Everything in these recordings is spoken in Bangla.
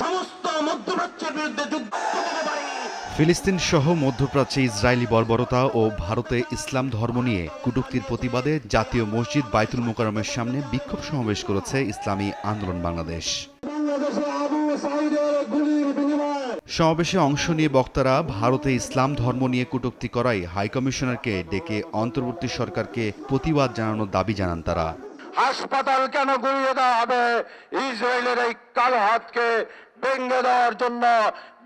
সমস্ত মধ্যপ্রাচ্যের বিরুদ্ধে যুদ্ধ করতে পারি। ফিলিস্তিন সহ মধ্যপ্রাচ্যে ইসরায়েলি বর্বরতা ও ভারতে ইসলাম ধর্ম নিয়ে কটূক্তির প্রতিবাদে জাতীয় মসজিদ বাইতুল মোকারমের সামনে বিক্ষোভ সমাবেশ করেছে ইসলামী আন্দোলন বাংলাদেশ। সমাবেশে অংশ নিয়ে বক্তারা ভারতে ইসলাম ধর্ম নিয়ে কটূক্তি করায় হাইকমিশনারকে ডেকে অন্তর্বর্তী সরকারকে প্রতিবাদ জানানোর দাবি জানান তারা। হাসপাতাল কেন গুড়িয়ে দেওয়া হবে? ইসরায়েলের এই কালো হাতকে ভেঙে দেওয়ার জন্য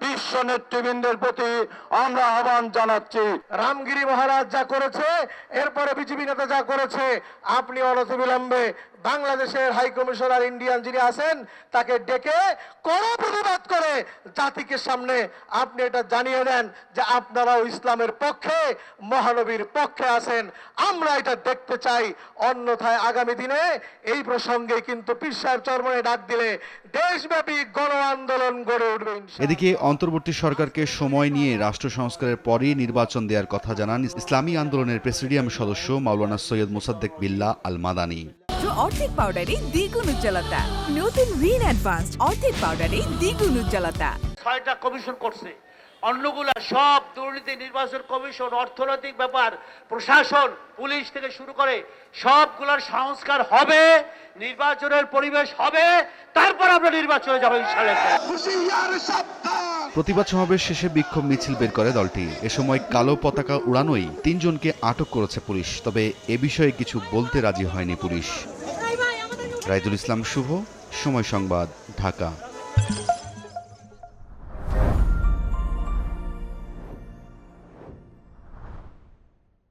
বিশ্ব নেতৃবৃন্দের প্রতি আমরা আহ্বান জানাচ্ছি। রামগিরি মহারাজ যা করেছে, এরপরে বিজেপি নেতা যা করেছে, আপনি অনতিবিলম্বে বাংলাদেশের হাই কমিশনার ইন্ডিয়ান যিনি আছেন, তাকে ডেকে কড়া প্রতিবাদ করে জাতিকে সামনে আপনি এটা জানিয়ে দেন যে আপনারাও ইসলামের পক্ষে, মহানবীর পক্ষে আছেন। আমরা এটা দেখতে চাই। অন্যথায় আগামী দিনে এই প্রসঙ্গে কিন্তু পীর সাহেব চরমনে ডাক দিলে দেশব্যাপী গণ আন্দোলন গড়ে উঠবে এদিকে অন্তর্বর্তী সরকারকে সময় নিয়ে রাষ্ট্র সংস্কারের পরই নির্বাচন দেওয়ার কথা জানান ইসলামী আন্দোলনের প্রেসিডিয়াম সদস্য মাওলানা সৈয়দ মোসাদ্দেক বিল্লা আল মাদানি অর্থিক অর্ধেক পাউডারে দ্বিগুণ উজ্জ্বলতা। নতুন রিন অ্যাডভান্সড অর্ধেক পাউডারে দ্বিগুণ উজ্জ্বলতা। ছয়টা কমিশন করছে। অন্যগুলা সব দুর্নীতি নির্বাচন কমিশন অর্থনৈতিক ব্যাপার প্রশাসন পুলিশ থেকে শুরু করে সবগুলোর সংস্কার হবে নির্বাচনের পরিবেশ হবে তারপর আমরা নির্বাচনে যাব প্রতিবাদ সমাবেশ শেষে বিক্ষোভ মিছিল বের করে দলটি। এ সময় কালো পতাকা উড়ানোই তিনজনকে আটক করেছে পুলিশ তবে এ বিষয়ে কিছু বলতে রাজি হয়নি পুলিশ। রাইদুল ইসলাম শুভ সময় সংবাদ ঢাকা।